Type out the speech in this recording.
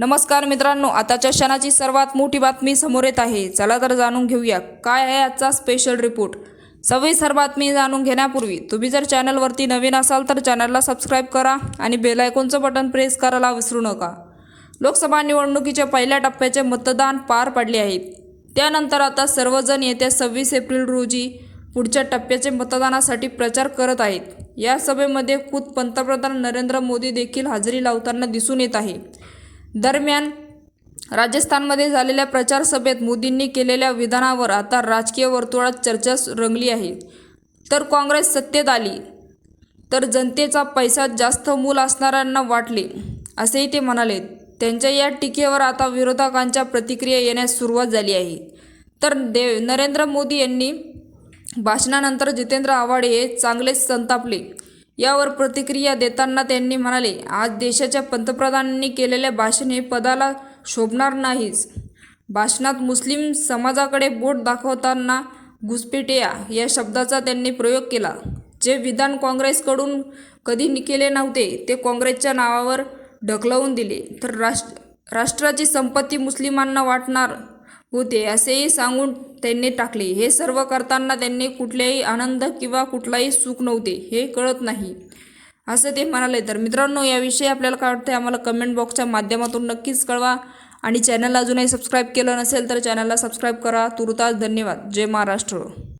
नमस्कार मित्रांनो आताच्या क्षणाची सर्वात मोठी बातमी समोर येत आहे. चला तर जाणून घेऊया काय आहे आजचा स्पेशल रिपोर्ट सविस्तर बातमी जाणून घेण्यापूर्वी तुम्ही जर चॅनलवरती नवीन असाल तर चॅनलला सबस्क्राईब करा आणि बेल आयकॉनचं बटन प्रेस करायला विसरू नका. लोकसभा निवडणुकीच्या पहिल्या टप्प्याचे मतदान पार पडले आहे. त्यानंतर आता सर्वजण येत्या सव्वीस एप्रिल रोजी पुढच्या टप्प्याचे मतदानासाठी प्रचार करत आहेत. या सभेमध्ये खुद पंतप्रधान नरेंद्र मोदी देखील हजेरी लावताना दिसून येत आहे. दरम्यान राजस्थानमध्ये झालेल्या प्रचार सभेत मोदींनी केलेल्या विधानावर आता राजकीय वर्तुळात चर्चा रंगली आहे. तर काँग्रेस सत्तेत आली तर जनतेचा पैसा जास्त मूल असणाऱ्यांना वाटले असेही ते म्हणाले. त्यांच्या या टीकेवर आता विरोधकांच्या प्रतिक्रिया येण्यास सुरुवात झाली आहे. तर देव नरेंद्र मोदी यांनी भाषणानंतर जितेंद्र आव्हाड हे चांगलेच संतापले. यावर प्रतिक्रिया देताना त्यांनी म्हणाले आज देशाच्या पंतप्रधानांनी केलेले भाषण हे पदाला शोभणार नाहीच. भाषणात मुस्लिम समाजाकडे बोट दाखवताना घुसपेटिया या शब्दाचा त्यांनी प्रयोग केला. जे विधान काँग्रेसकडून कधी केले नव्हते ते काँग्रेसच्या नावावर ढकलवून दिले. तर राष्ट्र राष्ट्राची संपत्ती मुस्लिमांना वाटणार होते असेही सांगून त्यांनी टाकले. हे सर्व करताना त्यांनी कुठलेही आनंद किंवा कुठलाही सुख नव्हते हे कळत नाही. असं ते म्हणाले. तर मित्रांनो याविषयी आपल्याला काय वाटतं आम्हाला कमेंट बॉक्सच्या माध्यमातून नक्कीच कळवा. आणि चॅनलला अजूनही सबस्क्राईब केलं नसेल तर चॅनलला सबस्क्राईब करा. तुर्तास धन्यवाद. जय महाराष्ट्र.